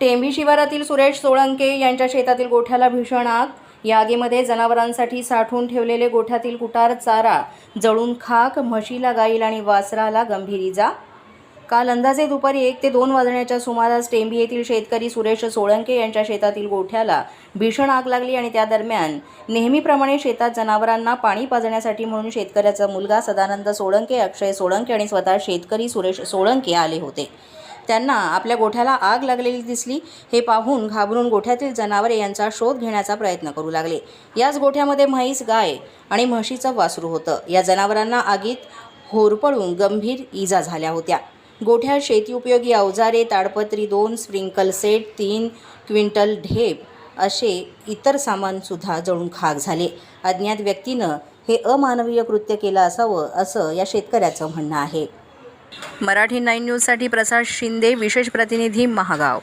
टेंभी शिवारातील सुरेश सोळंके यांच्या शेतातील गोठ्याला भीषण आग. या आगीमध्ये जनावरांसाठी साठवून ठेवलेले गोठ्यातील कुटार चारा जळून खाक म्हशीला गाईल आणि वासराला गंभीर इजा. काल अंदाजे दुपारी एक ते दोन वाजण्याच्या सुमारास टेंभी येथील शेतकरी सुरेश सोळंके यांच्या शेतातील गोठ्याला भीषण आग लागली आणि त्या दरम्यान नेहमीप्रमाणे शेतात जनावरांना पाणी पाजण्यासाठी म्हणून शेतकऱ्याचा मुलगा सदानंद सोळंके अक्षय सोळंके आणि स्वतः शेतकरी सुरेश सोळंके आले होते. त्यांना आपल्या गोठ्याला आग लागलेली दिसली. हे पाहून घाबरून गोठ्यातील जनावरे यांचा शोध घेण्याचा प्रयत्न करू लागले. याच गोठ्यामध्ये म्हैस गाय आणि म्हशीचं वासरू होतं. या जनावरांना आगीत होरपळून गंभीर इजा झाल्या होत्या. गोठ्यात शेती उपयोगी अवजारे ताडपत्री दोन स्प्रिंकल सेट तीन क्विंटल ढेप असे इतर सामानसुद्धा जळून खाक झाले. अज्ञात व्यक्तीनं हे अमानवीय कृत्य केलं असावं असं या शेतकऱ्याचं म्हणणं आहे. मराठी नाईन न्यूजसाठी प्रसाद शिंदे विशेष प्रतिनिधी महागाव.